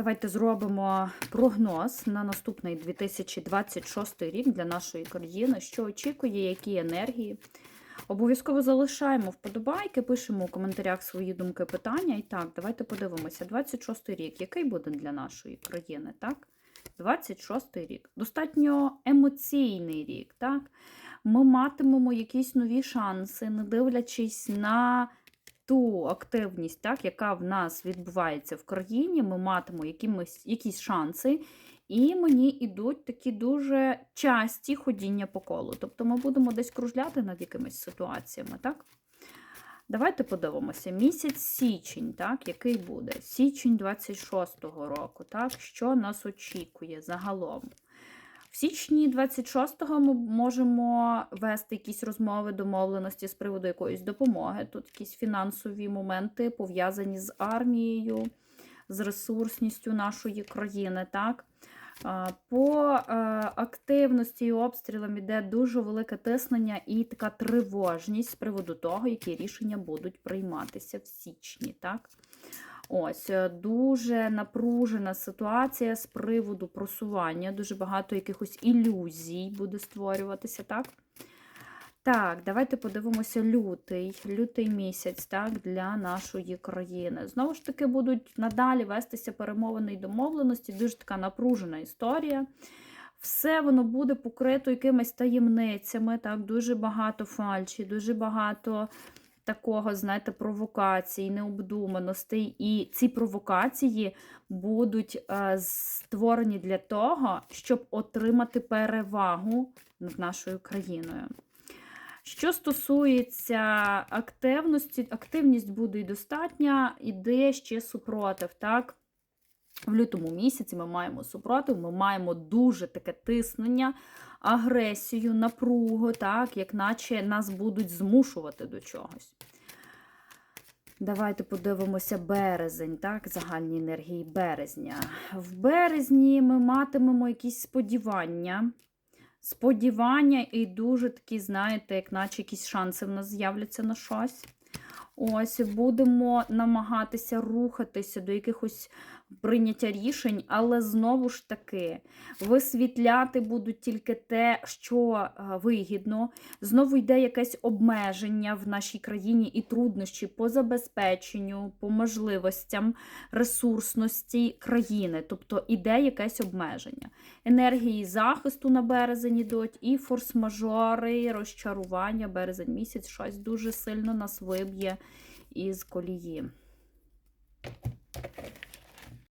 Давайте зробимо прогноз на наступний 2026 рік для нашої країни. Що очікує, які енергії. Обов'язково залишаємо вподобайки, пишемо у коментарях свої думки, питання. І так, давайте подивимося. 26 рік, який буде для нашої країни, так? 26 рік. Достатньо емоційний рік, так? Ми матимемо якісь нові шанси, не дивлячись на ту активність, так, яка в нас відбувається в країні, ми матимемо якимось, якісь шанси, і мені йдуть такі дуже часті ходіння по колу. Тобто ми будемо десь кружляти над якимись ситуаціями, так? Давайте подивимося. Місяць січень, так, який буде? Січень 26-го року, так, що нас очікує загалом? В січні 26-го ми можемо вести якісь розмови, домовленості з приводу якоїсь допомоги. Тут якісь фінансові моменти пов'язані з армією, з ресурсністю нашої країни. так. По е, активності і обстрілам іде дуже велике тиснення і така тривожність з приводу того, які рішення будуть прийматися в січні. так. Ось е, дуже напружена ситуація з приводу просування, дуже багато якихось ілюзій буде створюватися, так? Так, давайте подивимося лютий, лютий місяць, так, для нашої країни. Знову ж таки, будуть надалі вестися перемовини і домовленості, дуже така напружена історія. Все воно буде покрито якимись таємницями, так, дуже багато фальші, дуже багато такого, знаєте, провокацій, необдуманостей. І ці провокації будуть е, створені для того, щоб отримати перевагу над нашою країною. Що стосується активності, активність буде і достатня, іде ще супротив. так? В лютому місяці ми маємо супротив, ми маємо дуже таке тиснення, агресію, напругу, так, як наче нас будуть змушувати до чогось. Давайте подивимося березень, так, загальні енергії березня. В березні ми матимемо якісь сподівання. Сподівання і дуже такі, знаєте, як наче якісь шанси в нас з'являться на щось. Ось, будемо намагатися рухатися до якихось прийняття рішень, але знову ж таки висвітляти будуть тільки те, що е, вигідно. Знову йде якесь обмеження в нашій країні і труднощі по забезпеченню, по можливостям ресурсності країни. Тобто іде якесь обмеження. Енергії захисту на березень ідуть, і форс-мажори, розчарування, березень місяць, щось дуже сильно нас виб'є із колії.